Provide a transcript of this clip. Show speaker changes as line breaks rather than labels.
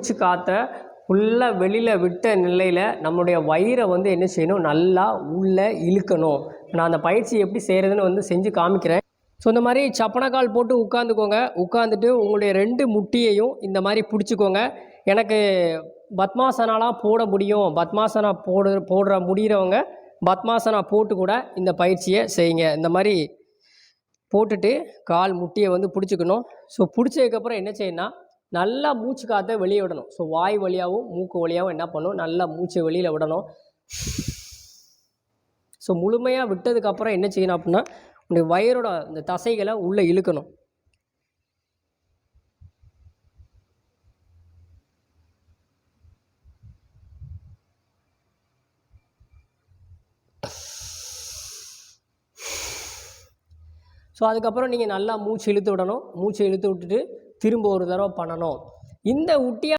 மூச்சு காற்றை ஃபுல்லாக வெளியில் விட்ட நிலையில் நம்மளுடைய வயிறை வந்து என்ன செய்யணும்? நல்லா உள்ளே இழுக்கணும். நான் அந்த பயிற்சி எப்படி செய்கிறதுன்னு வந்து செஞ்சு காமிக்கிறேன். ஸோ இந்த மாதிரி சப்பனக்கால் போட்டு உட்காந்துக்கோங்க உட்காந்துட்டு உங்களுடைய ரெண்டு முட்டியையும் இந்த மாதிரி பிடிச்சிக்கோங்க. எனக்கு பத்மாசனாலாம் போட முடியும். பத்மாசனா போடு போடுற முடிகிறவங்க பத்மாசனா போட்டு கூட இந்த பயிற்சியை செய்யுங்க. இந்த மாதிரி போட்டுட்டு கால் முட்டியை வந்து பிடிச்சிக்கணும். ஸோ பிடிச்சதுக்கப்புறம் என்ன செய்யணும்னா நல்லா மூச்சு காற்றை வெளியே விடணும். ஸோ வாய் வழியாகவும் மூக்கு வழியாகவும் என்ன பண்ணணும்? நல்லா மூச்சை வெளியில் விடணும். ஸோ முழுமையாக விட்டதுக்கப்புறம் என்ன செய்யணும் அப்படின்னா உங்களுடைய வயிறோட இந்த தசைகளை உள்ளே இழுக்கணும். ஸோ அதுக்கப்புறம் நீங்கள் நல்லா மூச்சு இழுத்து விடணும். மூச்சு இழுத்து விட்டுட்டு திரும்ப ஒரு தடவை பண்ணணும். இந்த உட்டியா